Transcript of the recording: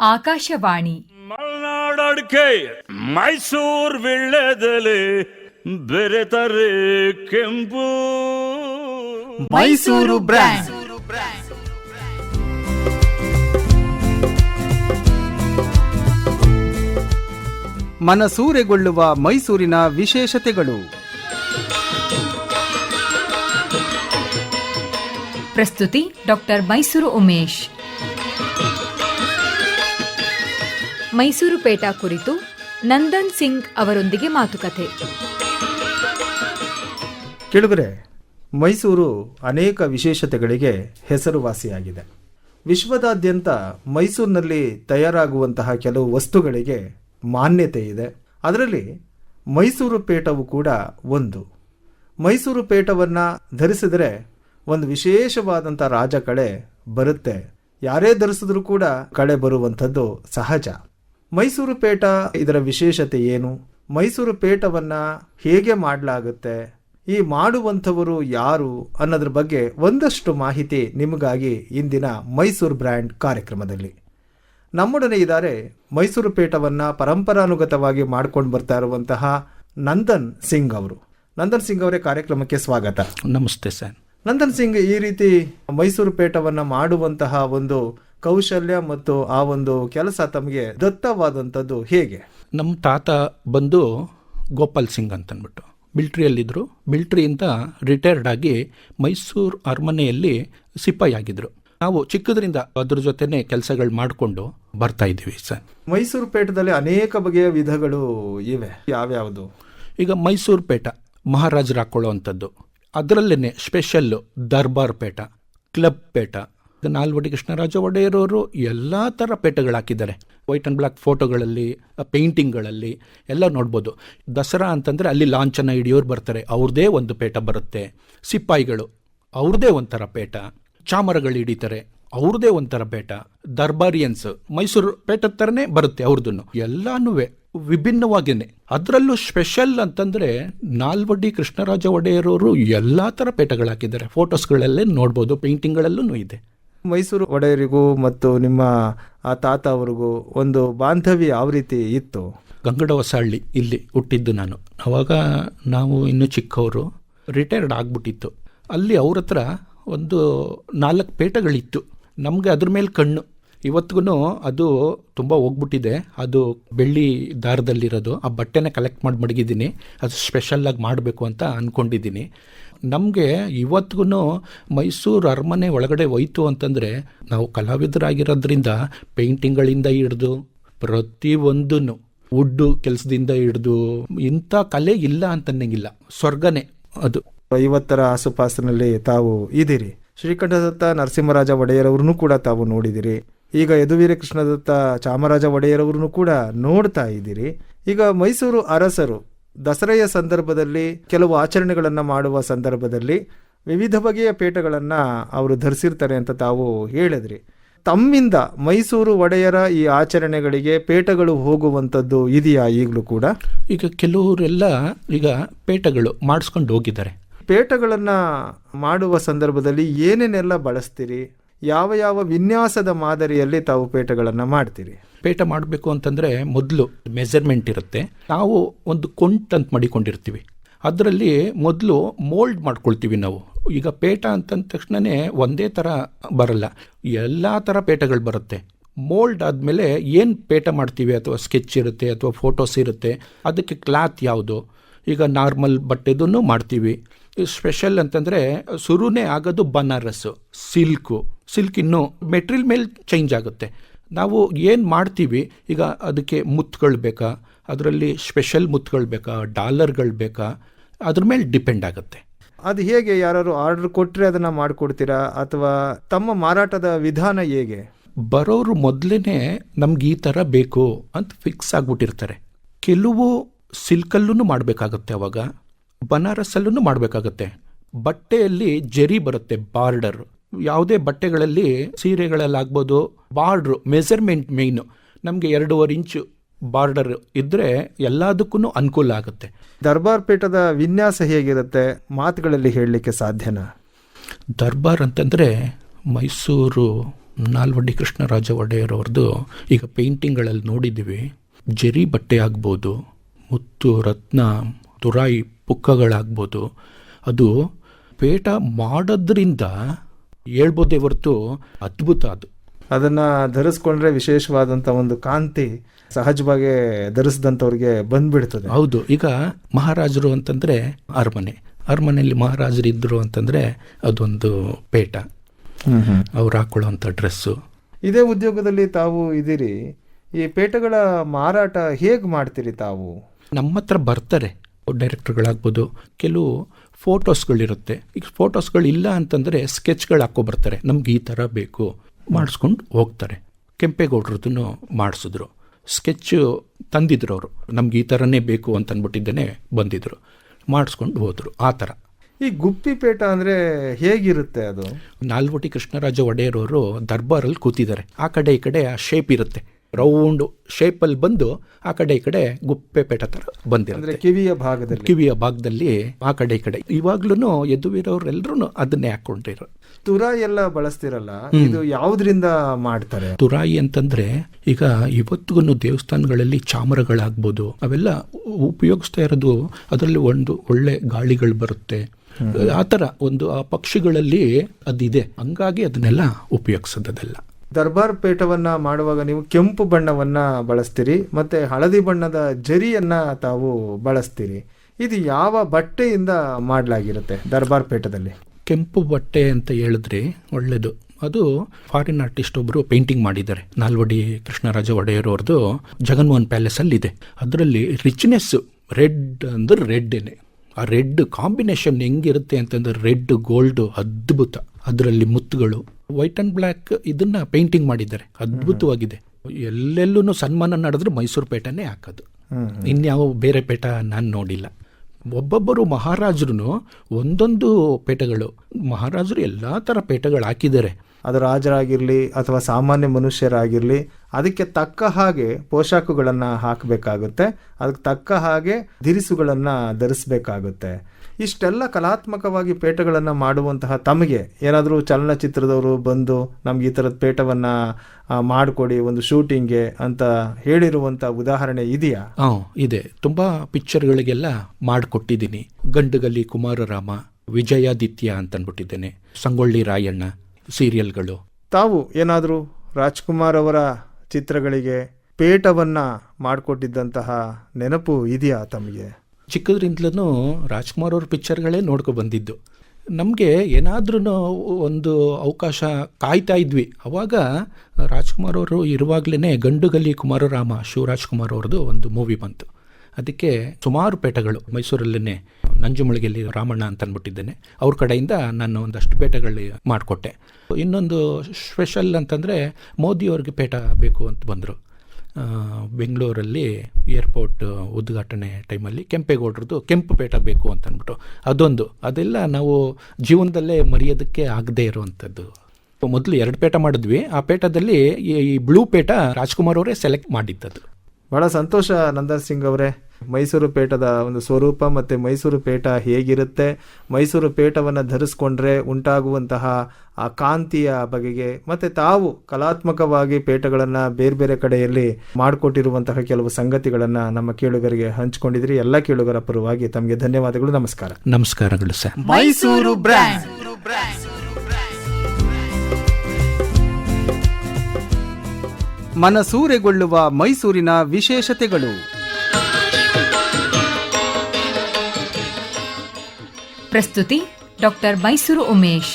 ಆಕಾಶವಾಣಿ. ಮಲ್ನಾಡಡ್ಕೆ ಮೈಸೂರ್ ವಿಳ್ಳೆದೆಲೆ ಬೆರೆತರೆ ಕೆಂಪು. ಮೈಸೂರು ಬ್ರ್ಯಾಂಡ್. ಮನಸೂರೆಗೊಳ್ಳುವ ಮೈಸೂರಿನ ವಿಶೇಷತೆಗಳು. ಪ್ರಸ್ತುತಿ ಡಾಕ್ಟರ್ ಮೈಸೂರು ಉಮೇಶ್. ಮೈಸೂರು ಪೇಟ ಕುರಿತು ನಂದನ್ ಸಿಂಗ್ ಅವರೊಂದಿಗೆ ಮಾತುಕತೆ. ಕೆಳಗರೆ, ಮೈಸೂರು ಅನೇಕ ವಿಶೇಷತೆಗಳಿಗೆ ಹೆಸರುವಾಸಿಯಾಗಿದೆ. ವಿಶ್ವದಾದ್ಯಂತ ಮೈಸೂರಿನಲ್ಲಿ ತಯಾರಾಗುವಂತಹ ಕೆಲವು ವಸ್ತುಗಳಿಗೆ ಮಾನ್ಯತೆ ಇದೆ. ಅದರಲ್ಲಿ ಮೈಸೂರು ಪೇಟವು ಕೂಡ ಒಂದು. ಮೈಸೂರು ಪೇಟವನ್ನು ಧರಿಸಿದರೆ ಒಂದು ವಿಶೇಷವಾದಂಥ ರಾಜ ಕಳೆ ಬರುತ್ತೆ. ಯಾರೇ ಧರಿಸಿದ್ರೂ ಕೂಡ ಕಳೆ ಬರುವಂಥದ್ದು ಸಹಜ. ಮೈಸೂರು ಪೇಟ ಇದರ ವಿಶೇಷತೆ ಏನು? ಮೈಸೂರು ಪೇಟವನ್ನ ಹೇಗೆ ಮಾಡಲಾಗುತ್ತೆ? ಈ ಮಾಡುವಂಥವರು ಯಾರು ಅನ್ನೋದ್ರ ಬಗ್ಗೆ ಒಂದಷ್ಟು ಮಾಹಿತಿ ನಿಮಗಾಗಿ ಇಂದಿನ ಮೈಸೂರು ಬ್ರ್ಯಾಂಡ್ ಕಾರ್ಯಕ್ರಮದಲ್ಲಿ. ನಮ್ಮೊಡನೆ ಇದ್ದಾರೆ ಮೈಸೂರು ಪೇಟವನ್ನ ಪರಂಪರಾನುಗತವಾಗಿ ಮಾಡ್ಕೊಂಡು ಬರ್ತಾ ಇರುವಂತಹ ನಂದನ್ ಸಿಂಗ್ ಅವರು. ನಂದನ್ ಸಿಂಗ್ ಅವರೇ ಕಾರ್ಯಕ್ರಮಕ್ಕೆ ಸ್ವಾಗತ. ನಮಸ್ತೆ ಸರ್. ನಂದನ್ ಸಿಂಗ್ ಈ ರೀತಿ ಮೈಸೂರು ಪೇಟವನ್ನ ಮಾಡುವಂತಹ ಒಂದು ಕೌಶಲ್ಯ ಮತ್ತು ಆ ಒಂದು ಕೆಲಸ ತಮಗೆ ದತ್ತವಾದಂಥದ್ದು ಹೇಗೆ? ನಮ್ಮ ತಾತ ಬಂದು ಗೋಪಾಲ್ ಸಿಂಗ್ ಅಂತನ್ಬಿಟ್ಟು. ಮಿಲ್ಟ್ರಿಯಲ್ಲಿದ್ದರು ಮಿಲ್ಟ್ರಿಯಿಂದ ರಿಟೈರ್ಡ್ ಆಗಿ ಮೈಸೂರು ಅರಮನೆಯಲ್ಲಿ ಸಿಪಾಯಿ ಆಗಿದ್ರು. ನಾವು ಚಿಕ್ಕದ್ರಿಂದ ಅದ್ರ ಜೊತೆನೆ ಕೆಲಸಗಳು ಮಾಡಿಕೊಂಡು ಬರ್ತಾ ಇದ್ದೀವಿ ಸರ್. ಮೈಸೂರು ಪೇಟದಲ್ಲಿ ಅನೇಕ ಬಗೆಯ ವಿಧಗಳು ಇವೆ. ಯಾವ್ಯಾವುದು? ಈಗ ಮೈಸೂರು ಪೇಟ ಮಹಾರಾಜರು ಹಾಕೊಳ್ಳೋ ಅಂಥದ್ದು. ಅದರಲ್ಲೇ ಸ್ಪೆಷಲ್ಲು ದರ್ಬಾರ್ ಪೇಟ ಕ್ಲಬ್ ಪೇಟ ನಾಲ್ವಡಿ ಕೃಷ್ಣರಾಜ ಒಡೆಯರವರು ಎಲ್ಲ ಥರ ಪೇಟಗಳು ಹಾಕಿದ್ದಾರೆ. ವೈಟ್ ಆ್ಯಂಡ್ ಬ್ಲ್ಯಾಕ್ ಫೋಟೋಗಳಲ್ಲಿ ಪೇಂಟಿಂಗ್ಗಳಲ್ಲಿ ಎಲ್ಲ ನೋಡ್ಬೋದು. ದಸರಾ ಅಂತಂದರೆ ಅಲ್ಲಿ ಲಾಂಛನ ಹಿಡಿಯೋರು ಬರ್ತಾರೆ. ಅವ್ರದ್ದೇ ಒಂದು ಪೇಟ ಬರುತ್ತೆ. ಸಿಪಾಯಿಗಳು ಅವ್ರದ್ದೇ ಒಂಥರ ಪೇಟ. ಚಾಮರಗಳು ಹಿಡಿತಾರೆ ಅವ್ರದ್ದೇ ಒಂಥರ ಪೇಟ. ದರ್ಬಾರಿಯನ್ಸ್, ಮೈಸೂರು ಪೇಟದ ಥರನೇ ಬರುತ್ತೆ ಅವ್ರದ್ದು ಎಲ್ಲಾನು ವಿಭಿನ್ನವಾಗೇನೆ. ಅದರಲ್ಲೂ ಸ್ಪೆಷಲ್ ಅಂತಂದರೆ ನಾಲ್ವಡಿ ಕೃಷ್ಣರಾಜ ಒಡೆಯರವರು ಎಲ್ಲ ಥರ ಪೇಟಗಳು ಹಾಕಿದ್ದಾರೆ. ಫೋಟೋಸ್ಗಳಲ್ಲೇ ನೋಡ್ಬೋದು ಪೇಂಟಿಂಗ್ಗಳಲ್ಲೂ ಇದೆ. ಮೈಸೂರು ಒಡೆಯರಿಗೂ ಮತ್ತು ನಿಮ್ಮ, ಆ ತಾತ ಅವರಿಗೂ ಒಂದು ಬಾಂಧವ್ಯ ಯಾವ ರೀತಿ ಇತ್ತು? ಗಂಗಡ ಹೊಸಹಳ್ಳಿ ಇಲ್ಲಿ ಹುಟ್ಟಿದ್ದು ನಾನು. ಅವಾಗ ನಾವು ಇನ್ನೂ ಚಿಕ್ಕವರು ರಿಟೈರ್ಡ್ ಆಗ್ಬಿಟ್ಟಿತ್ತು. ಅಲ್ಲಿ ಅವ್ರ ಹತ್ರ ಒಂದು ನಾಲ್ಕು ಪೇಟಗಳಿತ್ತು. ನಮಗೆ ಅದ್ರ ಮೇಲೆ ಕಣ್ಣು. ಇವತ್ತಿಗೂ ಅದು ತುಂಬ ಹೋಗ್ಬಿಟ್ಟಿದೆ. ಅದು ಬೆಳ್ಳಿ ದಾರದಲ್ಲಿರೋದು. ಆ ಬಟ್ಟೆನ ಕಲೆಕ್ಟ್ ಮಾಡಿ ಮಡಗಿದ್ದೀನಿ. ಅದು ಸ್ಪೆಷಲ್ಲಾಗಿ ಮಾಡಬೇಕು ಅಂತ ಅಂದ್ಕೊಂಡಿದ್ದೀನಿ ನಮಗೆ ಇವತ್ತಿಗೂ ಮೈಸೂರು ಅರಮನೆ ಒಳಗಡೆ ಹೋಯ್ತು ಅಂತಂದರೆ ನಾವು ಕಲಾವಿದರಾಗಿರೋದ್ರಿಂದ ಪೇಂಟಿಂಗ್ಗಳಿಂದ ಹಿಡ್ದು ಪ್ರತಿಯೊಂದೂ ವುಡ್ಡು ಕೆಲಸದಿಂದ ಹಿಡ್ದು ಇಂಥ ಕಲೆ ಇಲ್ಲ ಅಂತನ್ನಂಗಿಲ್ಲ ಸ್ವರ್ಗನೇ ಅದು. ಐವತ್ತರ ಆಸುಪಾಸಿನಲ್ಲಿ ತಾವು ಇದ್ದೀರಿ. ಶ್ರೀಕಂಠದತ್ತ ನರಸಿಂಹರಾಜ ಒಡೆಯರವ್ರನ್ನೂ ಕೂಡ ತಾವು ನೋಡಿದಿರಿ. ಈಗ ಯದುವೀರ ಕೃಷ್ಣದತ್ತ ಚಾಮರಾಜ ಒಡೆಯರವ್ರನ್ನೂ ಕೂಡ ನೋಡ್ತಾ ಇದ್ದೀರಿ. ಈಗ ಮೈಸೂರು ಅರಸರು ದಸರೆಯ ಸಂದರ್ಭದಲ್ಲಿ ಕೆಲವು ಆಚರಣೆಗಳನ್ನು ಮಾಡುವ ಸಂದರ್ಭದಲ್ಲಿ ವಿವಿಧ ಬಗೆಯ ಪೇಟಗಳನ್ನು ಅವರು ಧರಿಸಿರ್ತಾರೆ ಅಂತ ತಾವು ಹೇಳಿದ್ರಿ. ತಮ್ಮಿಂದ ಮೈಸೂರು ಒಡೆಯರ ಈ ಆಚರಣೆಗಳಿಗೆ ಪೇಟಗಳು ಹೋಗುವಂಥದ್ದು ಇದೆಯಾ ಈಗಲೂ ಕೂಡ? ಈಗ ಕೆಲವರೆಲ್ಲ ಈಗ ಪೇಟಗಳು ಮಾಡಿಸ್ಕೊಂಡು ಹೋಗಿದ್ದಾರೆ. ಪೇಟಗಳನ್ನು ಮಾಡುವ ಸಂದರ್ಭದಲ್ಲಿ ಏನೇನೆಲ್ಲ ಬಳಸ್ತೀರಿ? ಯಾವ ಯಾವ ವಿನ್ಯಾಸದ ಮಾದರಿಯಲ್ಲಿ ತಾವು ಪೇಟಗಳನ್ನು ಮಾಡ್ತೀರಿ? ಪೇಟ ಮಾಡಬೇಕು ಅಂತಂದರೆ ಮೊದಲು ಮೆಜರ್ಮೆಂಟ್ ಇರುತ್ತೆ. ನಾವು ಒಂದು ಕೊಂಟ್ ಅಂತ ಮಾಡಿಕೊಂಡಿರ್ತೀವಿ. ಅದರಲ್ಲಿ ಮೊದಲು ಮೋಲ್ಡ್ ಮಾಡ್ಕೊಳ್ತೀವಿ ನಾವು. ಈಗ ಪೇಟ ಅಂತಂದ ತಕ್ಷಣವೇ ಒಂದೇ ಥರ ಬರಲ್ಲ. ಎಲ್ಲ ಥರ ಪೇಟಗಳು ಬರುತ್ತೆ. ಮೋಲ್ಡ್ ಆದಮೇಲೆ ಏನು ಪೇಟ ಮಾಡ್ತೀವಿ? ಅಥವಾ ಸ್ಕೆಚ್ ಇರುತ್ತೆ, ಅಥವಾ ಫೋಟೋಸ್ ಇರುತ್ತೆ. ಅದಕ್ಕೆ ಕ್ಲಾತ್ ಯಾವುದು? ಈಗ ನಾರ್ಮಲ್ ಬಟ್ಟೆದನ್ನು ಮಾಡ್ತೀವಿ. ಸ್ಪೆಷಲ್ ಅಂತಂದರೆ ಶುರುನೇ ಆಗೋದು ಬನಾರಸ್ಸು ಸಿಲ್ಕು ಸಿಲ್ಕ್ ಇನ್ನೂ ಮೆಟೀರಿಯಲ್ ಮೇಲೆ ಚೇಂಜ್ ಆಗುತ್ತೆ. ನಾವು ಏನು ಮಾಡ್ತೀವಿ ಈಗ ಅದಕ್ಕೆ ಮುತ್ತುಗಳು ಬೇಕಾ ಅದರಲ್ಲಿ ಸ್ಪೆಷಲ್ ಮುತ್ತುಗಳು ಬೇಕಾ ಡಾಲರ್ಗಳು ಬೇಕಾ ಅದ್ರ ಮೇಲೆ ಡಿಪೆಂಡ್ ಆಗುತ್ತೆ. ಅದು ಹೇಗೆ ಯಾರು ಆರ್ಡರ್ ಕೊಟ್ಟರೆ ಅದನ್ನು ಮಾಡಿಕೊಡ್ತೀರಾ ಅಥವಾ ತಮ್ಮ ಮಾರಾಟದ ವಿಧಾನ ಹೇಗೆ? ಬರೋರು ಮೊದಲೇ ನಮ್ಗೆ ಈ ಥರ ಬೇಕು ಅಂತ ಫಿಕ್ಸ್ ಆಗಿಬಿಟ್ಟಿರ್ತಾರೆ. ಕೆಲವು ಸಿಲ್ಕಲ್ಲೂ ಮಾಡಬೇಕಾಗತ್ತೆ ಅವಾಗ ಬನಾರಸ್ಸಲ್ಲೂ ಮಾಡಬೇಕಾಗತ್ತೆ. ಬಟ್ಟೆಯಲ್ಲಿ ಜರಿ ಬರುತ್ತೆ ಬಾರ್ಡರ್. ಯಾವುದೇ ಬಟ್ಟೆಗಳಲ್ಲಿ ಸೀರೆಗಳಲ್ಲಾಗ್ಬೋದು ಬಾರ್ಡ್ರು ಮೆಜರ್ಮೆಂಟ್ ಮೇಯ್ನು ನಮಗೆ ಎರಡೂವರೆ ಇಂಚು ಬಾರ್ಡರ್ ಇದ್ದರೆ ಎಲ್ಲದಕ್ಕೂ ಅನುಕೂಲ ಆಗುತ್ತೆ. ದರ್ಬಾರ್ ಪೀಠದ ವಿನ್ಯಾಸ ಹೇಗಿರುತ್ತೆ? ಮಾತುಗಳಲ್ಲಿ ಹೇಳಲಿಕ್ಕೆ ಸಾಧ್ಯನಾ? ದರ್ಬಾರ್ ಅಂತಂದರೆ ಮೈಸೂರು ನಾಲ್ವಡಿ ಕೃಷ್ಣರಾಜ ಒಡೆಯರ್ ಅವ್ರದ್ದು ಈಗ ಪೇಂಟಿಂಗ್ಗಳಲ್ಲಿ ನೋಡಿದ್ದೀವಿ. ಜರಿ ಬಟ್ಟೆ ಆಗ್ಬೋದು ಮುತ್ತು ರತ್ನ ತುರಾಯಿ ಪುಕ್ಕಗಳಾಗ್ಬೋದು. ಅದು ಪೇಟ ಮಾಡೋದ್ರಿಂದ ಹೇಳ್ಬೋದೇ ಹೊರತು ಅದ್ಭುತ ಅದು. ಅದನ್ನ ಧರಿಸ್ಕೊಂಡ್ರೆ ವಿಶೇಷವಾದಂಥ ಒಂದು ಕಾಂತಿ ಸಹಜವಾಗಿ ಧರಿಸಿದಂಥವ್ರಿಗೆ ಬಂದ್ಬಿಡ್ತದೆ. ಹೌದು ಈಗ ಮಹಾರಾಜರು ಅಂತಂದ್ರೆ ಅರಮನೆ. ಅರಮನೆಯಲ್ಲಿ ಮಹಾರಾಜರು ಇದ್ರು ಅಂತಂದ್ರೆ ಅದೊಂದು ಪೇಟ. ಅವ್ರು ಹಾಕೊಳ್ಳೋಂಥ ಡ್ರೆಸ್ಸು. ಇದೇ ಉದ್ಯೋಗದಲ್ಲಿ ತಾವು ಇದ್ದೀರಿ. ಈ ಪೇಟಗಳ ಮಾರಾಟ ಹೇಗೆ ಮಾಡ್ತೀರಿ ತಾವು? ನಮ್ಮ ಹತ್ರ ಬರ್ತಾರೆ. ಡೈರೆಕ್ಟರ್ಗಳಾಗ್ಬೋದು ಕೆಲವು ಫೋಟೋಸ್ಗಳಿರುತ್ತೆ. ಈಗ ಫೋಟೋಸ್ಗಳು ಇಲ್ಲ ಅಂತಂದರೆ ಸ್ಕೆಚ್ಗಳು ಹಾಕೋ ಬರ್ತಾರೆ ನಮ್ಗೆ ಈ ಥರ ಬೇಕು ಮಾಡಿಸ್ಕೊಂಡು ಹೋಗ್ತಾರೆ. ಕೆಂಪೇಗೌಡ್ರದ್ದು ಮಾಡಿಸಿದ್ರು. ಸ್ಕೆಚ್ಚು ತಂದಿದ್ರು ಅವರು. ನಮ್ಗೆ ಈ ಥರನೇ ಬೇಕು ಅಂತ ಅಂದ್ಬಿಟ್ಟಿದ್ದೇನೆ ಬಂದಿದ್ರು. ಮಾಡಿಸ್ಕೊಂಡು ಹೋದರು ಆ ಥರ. ಈ ಗುಪ್ಪಿ ಅಂದರೆ ಅಂದ್ರೆ ಹೇಗಿರುತ್ತೆ ಅದು? ನಾಲ್ವಟಿ ಕೃಷ್ಣರಾಜ ಒಡೆಯರವರು ದರ್ಬಾರಲ್ಲಿ ಕೂತಿದ್ದಾರೆ. ಆ ಕಡೆ ಈ ಕಡೆ ಆ ಶೇಪ್ ಇರುತ್ತೆ. ರೌಂಡ್ ಶೇಪಲ್ಲಿ ಬಂದು ಆ ಕಡೆ ಈ ಕಡೆ ಗುಪ್ಪೆ ಪೇಟ ಥರ ಅಂದ್ರೆ ಬಂದಿರುತ್ತೆ ಕಿವಿಯ ಭಾಗದಲ್ಲಿ. ಕಿವಿಯ ಭಾಗದಲ್ಲಿ ಆ ಕಡೆ ಈ ಕಡೆ. ಇವಾಗ್ಲೂ ಯದುವೀರವ್ರೆಲ್ಲರೂ ಅದನ್ನೇ ಹಾಕೊಂಡಿರೋ. ತುರಾಯಿ ಎಲ್ಲ ಬಳಸ್ತಿರಲ್ಲ ಇದು ಯಾವ್ದ್ರಿಂದ ಮಾಡ್ತಾರೆ? ತುರಾಯಿ ಅಂತಂದ್ರೆ ಈಗ ಇವತ್ತಿಗೂ ದೇವಸ್ಥಾನಗಳಲ್ಲಿ ಚಾಮರಗಳಾಗ್ಬೋದು ಅವೆಲ್ಲ ಉಪಯೋಗಿಸ್ತಾ ಇರೋದು ಅದರಲ್ಲಿ ಒಂದು ಒಳ್ಳೆ ಗಾಳಿಗಳು ಬರುತ್ತೆ. ಆ ಥರ ಒಂದು ಆ ಪಕ್ಷಿಗಳಲ್ಲಿ ಅದಿದೆ. ಹಂಗಾಗಿ ಅದನ್ನೆಲ್ಲ ಉಪಯೋಗಿಸೋದೆಲ್ಲ ದರ್ಬಾರ್ ಪೇಟವನ್ನ ಮಾಡುವಾಗ ನೀವು ಕೆಂಪು ಬಣ್ಣವನ್ನ ಬಳಸ್ತೀರಿ, ಮತ್ತೆ ಹಳದಿ ಬಣ್ಣದ ಜರಿಯನ್ನ ತಾವು ಬಳಸ್ತೀರಿ. ಇದು ಯಾವ ಬಟ್ಟೆಯಿಂದ ಮಾಡಲಾಗಿರುತ್ತೆ ದರ್ಬಾರ್ ಪೇಟದಲ್ಲಿ? ಕೆಂಪು ಬಟ್ಟೆ ಅಂತ ಹೇಳಿದ್ರೆ ಒಳ್ಳೆಯದು ಅದು ಫಾರಿನ್ ಆರ್ಟಿಸ್ಟ್ ಒಬ್ಬರು ಪೇಂಟಿಂಗ್ ಮಾಡಿದ್ದಾರೆ. ನಾಲ್ವಡಿ ಕೃಷ್ಣರಾಜ ಒಡೆಯರ್ ಅವ್ರದ್ದು ಜಗನ್ಮೋಹನ್ ಪ್ಯಾಲೇಸ್ ಅಲ್ಲಿ ಇದೆ ಅದರಲ್ಲಿ ರಿಚ್ನೆಸ್ ರೆಡ್ ಅಂದ್ರೆ ರೆಡ್ಡೇನೆ ಆ ರೆಡ್ ಕಾಂಬಿನೇಷನ್ ಹೆಂಗಿರುತ್ತೆ ಅಂತಂದ್ರೆ ರೆಡ್ ಗೋಲ್ಡ್ ಅದ್ಭುತ. ಅದರಲ್ಲಿ ಮುತ್ತುಗಳು ವೈಟ್ ಅಂಡ್ ಬ್ಲ್ಯಾಕ್ ಇದನ್ನ ಪೇಂಟಿಂಗ್ ಮಾಡಿದ್ದಾರೆ. ಅದ್ಭುತವಾಗಿದೆ. ಎಲ್ಲೆಲ್ಲೂ ಸನ್ಮಾನ ನಡೆದ್ರೆ ಮೈಸೂರು ಪೇಟನೇ ಹಾಕೋದು. ಇನ್ಯಾವ ಬೇರೆ ಪೇಟ ನಾನು ನೋಡಿಲ್ಲ. ಒಬ್ಬೊಬ್ಬರು ಮಹಾರಾಜರು ಒಂದೊಂದು ಪೇಟಗಳು ಮಹಾರಾಜರು ಎಲ್ಲ ಥರ ಪೇಟಗಳು ಹಾಕಿದ್ದಾರೆ. ಅದು ರಾಜರಾಗಿರ್ಲಿ ಅಥವಾ ಸಾಮಾನ್ಯ ಮನುಷ್ಯರಾಗಿರ್ಲಿ ಅದಕ್ಕೆ ತಕ್ಕ ಹಾಗೆ ಪೋಷಾಕುಗಳನ್ನ ಹಾಕಬೇಕಾಗುತ್ತೆ. ಅದಕ್ಕೆ ತಕ್ಕ ಹಾಗೆ ದಿರಿಸುಗಳನ್ನ ಧರಿಸಬೇಕಾಗುತ್ತೆ. ಇಷ್ಟೆಲ್ಲ ಕಲಾತ್ಮಕವಾಗಿ ಪೇಟಗಳನ್ನು ಮಾಡುವಂತಹ ತಮಗೆ ಏನಾದರೂ ಚಲನಚಿತ್ರದವರು ಬಂದು ನಮ್ಗೆ ಈ ಥರದ ಪೇಟವನ್ನು ಮಾಡಿಕೊಡಿ ಒಂದು ಶೂಟಿಂಗ್ಗೆ ಅಂತ ಹೇಳಿರುವಂಥ ಉದಾಹರಣೆ ಇದೆಯಾ? ಹಾಂ ಇದೆ. ತುಂಬ ಪಿಕ್ಚರ್ಗಳಿಗೆಲ್ಲ ಮಾಡಿಕೊಟ್ಟಿದ್ದೀನಿ. ಗಂಡುಗಲಿ ಕುಮಾರರಾಮ ವಿಜಯಾದಿತ್ಯ ಅಂತನ್ಬಿಟ್ಟಿದ್ದೇನೆ. ಸಂಗೊಳ್ಳಿ ರಾಯಣ್ಣ ಸೀರಿಯಲ್ಗಳು. ತಾವು ಏನಾದರೂ ರಾಜ್ಕುಮಾರ್ ಅವರ ಚಿತ್ರಗಳಿಗೆ ಪೇಟವನ್ನು ಮಾಡಿಕೊಟ್ಟಿದ್ದಂತಹ ನೆನಪು ಇದೆಯಾ ತಮಗೆ? ಚಿಕ್ಕದ್ರಿಂದಲೂ ರಾಜ್ಕುಮಾರ್ ಅವ್ರ ಪಿಕ್ಚರ್ಗಳೇ ನೋಡ್ಕೊ ಬಂದಿದ್ದು. ನಮಗೆ ಏನಾದ್ರೂ ಒಂದು ಅವಕಾಶ ಕಾಯ್ತಾ ಇದ್ವಿ. ಅವಾಗ ರಾಜ್ಕುಮಾರ್ ಅವರು ಇರುವಾಗಲೇ ಗಂಡುಗಲಿ ಕುಮಾರರಾಮ ಶಿವರಾಜ್ಕುಮಾರ್ ಅವ್ರದ್ದು ಒಂದು ಮೂವಿ ಬಂತು. ಅದಕ್ಕೆ ಸುಮಾರು ಪೇಟಗಳು ಮೈಸೂರಲ್ಲೇ ನಂಜುಮಳಿಗೆಯಲ್ಲಿ ರಾಮಣ್ಣ ಅಂತ ಅಂದ್ಬಿಟ್ಟಿದ್ದೇನೆ ಅವ್ರ ಕಡೆಯಿಂದ ನಾನು ಒಂದಷ್ಟು ಪೇಟಗಳು ಮಾಡಿಕೊಟ್ಟೆ. ಇನ್ನೊಂದು ಸ್ಪೆಷಲ್ ಅಂತಂದರೆ ಮೋದಿಯವ್ರಿಗೆ ಪೇಟ ಬೇಕು ಅಂತ ಬಂದರು. ಬೆಂಗಳೂರಲ್ಲಿ ಏರ್ಪೋರ್ಟ್ ಉದ್ಘಾಟನೆ ಟೈಮಲ್ಲಿ ಕೆಂಪೇಗೌಡ್ರದ್ದು ಕೆಂಪು ಪೇಟ ಬೇಕು ಅಂತ ಅಂದ್ಬಿಟ್ಟು ಅದೊಂದು. ಅದೆಲ್ಲ ನಾವು ಜೀವನದಲ್ಲೇ ಮರೆಯೋದಕ್ಕೆ ಆಗದೇ ಇರುವಂಥದ್ದು. ಮೊದಲು ಎರಡು ಪೇಟ ಮಾಡಿದ್ವಿ. ಆ ಪೇಟದಲ್ಲಿ ಈ ಬ್ಲೂ ಪೇಟ ರಾಜ್ಕುಮಾರ್ ಅವರೇ ಸೆಲೆಕ್ಟ್ ಮಾಡಿದ್ದದು ಬಹಳ ಸಂತೋಷ ನಂದನ್ ಸಿಂಗ್ ಅವರೇ. ಮೈಸೂರು ಪೇಟದ ಒಂದು ಸ್ವರೂಪ ಮತ್ತು ಮೈಸೂರು ಪೇಟ ಹೇಗಿರುತ್ತೆ? ಮೈಸೂರು ಪೇಟವನ್ನು ಧರಿಸ್ಕೊಂಡ್ರೆ ಉಂಟಾಗುವಂತಹ ಆ ಕಾಂತಿಯ ಬಗೆಗೆ ಮತ್ತು ತಾವು ಕಲಾತ್ಮಕವಾಗಿ ಪೇಟಗಳನ್ನು ಬೇರೆ ಬೇರೆ ಕಡೆಯಲ್ಲಿ ಮಾಡಿಕೊಟ್ಟಿರುವಂತಹ ಕೆಲವು ಸಂಗತಿಗಳನ್ನು ನಮ್ಮ ಕೇಳುಗರಿಗೆ ಹಂಚಿಕೊಂಡಿದ್ರಿ. ಎಲ್ಲ ಕೇಳುಗರ ಪರವಾಗಿ ತಮಗೆ ಧನ್ಯವಾದಗಳು. ನಮಸ್ಕಾರ. ನಮಸ್ಕಾರಗಳು ಸರ್. ಮೈಸೂರು ಮನಸೂರೆಗೊಳ್ಳುವ ಮೈಸೂರಿನ ವಿಶೇಷತೆಗಳು. ಪ್ರಸ್ತುತಿ ಡಾಕ್ಟರ್ ಮೈಸೂರು ಉಮೇಶ್.